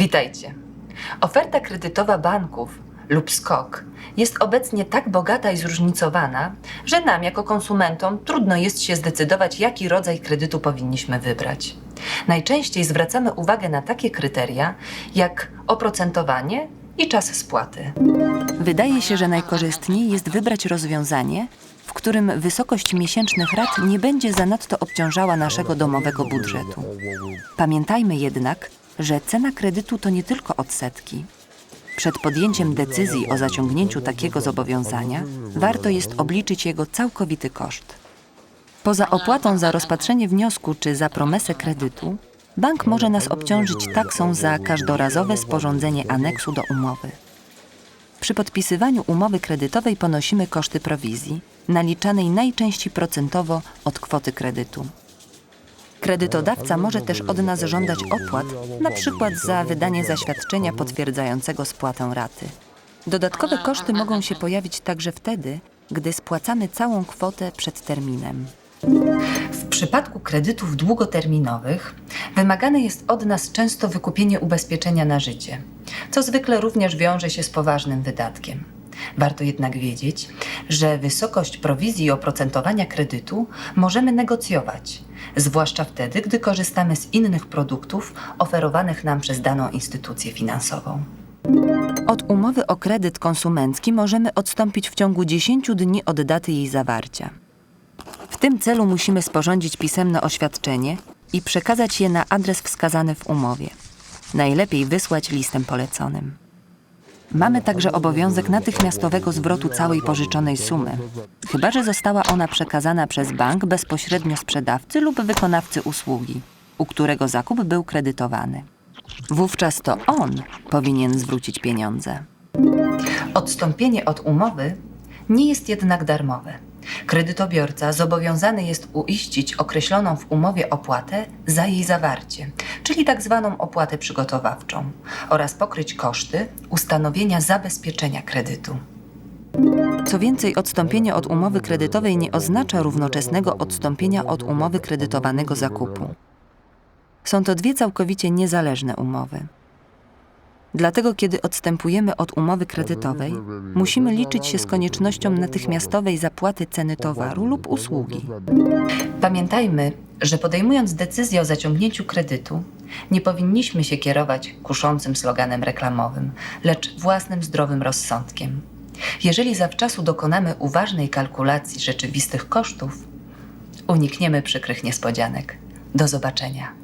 Witajcie. Oferta kredytowa banków lub SKOK jest obecnie tak bogata i zróżnicowana, że nam jako konsumentom trudno jest się zdecydować, jaki rodzaj kredytu powinniśmy wybrać. Najczęściej zwracamy uwagę na takie kryteria jak oprocentowanie i czas spłaty. Wydaje się, że najkorzystniej jest wybrać rozwiązanie, w którym wysokość miesięcznych rat nie będzie zanadto obciążała naszego domowego budżetu. Pamiętajmy jednak, że cena kredytu to nie tylko odsetki. Przed podjęciem decyzji o zaciągnięciu takiego zobowiązania warto jest obliczyć jego całkowity koszt. Poza opłatą za rozpatrzenie wniosku czy za promesę kredytu, bank może nas obciążyć taksą za każdorazowe sporządzenie aneksu do umowy. Przy podpisywaniu umowy kredytowej ponosimy koszty prowizji, naliczanej najczęściej procentowo od kwoty kredytu. Kredytodawca może też od nas żądać opłat, na przykład za wydanie zaświadczenia potwierdzającego spłatę raty. Dodatkowe koszty mogą się pojawić także wtedy, gdy spłacamy całą kwotę przed terminem. W przypadku kredytów długoterminowych wymagane jest od nas często wykupienie ubezpieczenia na życie, co zwykle również wiąże się z poważnym wydatkiem. Warto jednak wiedzieć, że wysokość prowizji i oprocentowania kredytu możemy negocjować, zwłaszcza wtedy, gdy korzystamy z innych produktów oferowanych nam przez daną instytucję finansową. Od umowy o kredyt konsumencki możemy odstąpić w ciągu 10 dni od daty jej zawarcia. W tym celu musimy sporządzić pisemne oświadczenie i przekazać je na adres wskazany w umowie. Najlepiej wysłać listem poleconym. Mamy także obowiązek natychmiastowego zwrotu całej pożyczonej sumy, chyba że została ona przekazana przez bank bezpośrednio sprzedawcy lub wykonawcy usługi, u którego zakup był kredytowany. Wówczas to on powinien zwrócić pieniądze. Odstąpienie od umowy nie jest jednak darmowe. Kredytobiorca zobowiązany jest uiścić określoną w umowie opłatę za jej zawarcie, czyli tak zwaną opłatę przygotowawczą, oraz pokryć koszty ustanowienia zabezpieczenia kredytu. Co więcej, odstąpienie od umowy kredytowej nie oznacza równoczesnego odstąpienia od umowy kredytowanego zakupu. Są to dwie całkowicie niezależne umowy. Dlatego, kiedy odstępujemy od umowy kredytowej, musimy liczyć się z koniecznością natychmiastowej zapłaty ceny towaru lub usługi. Pamiętajmy, że podejmując decyzję o zaciągnięciu kredytu, nie powinniśmy się kierować kuszącym sloganem reklamowym, lecz własnym zdrowym rozsądkiem. Jeżeli zawczasu dokonamy uważnej kalkulacji rzeczywistych kosztów, unikniemy przykrych niespodzianek. Do zobaczenia.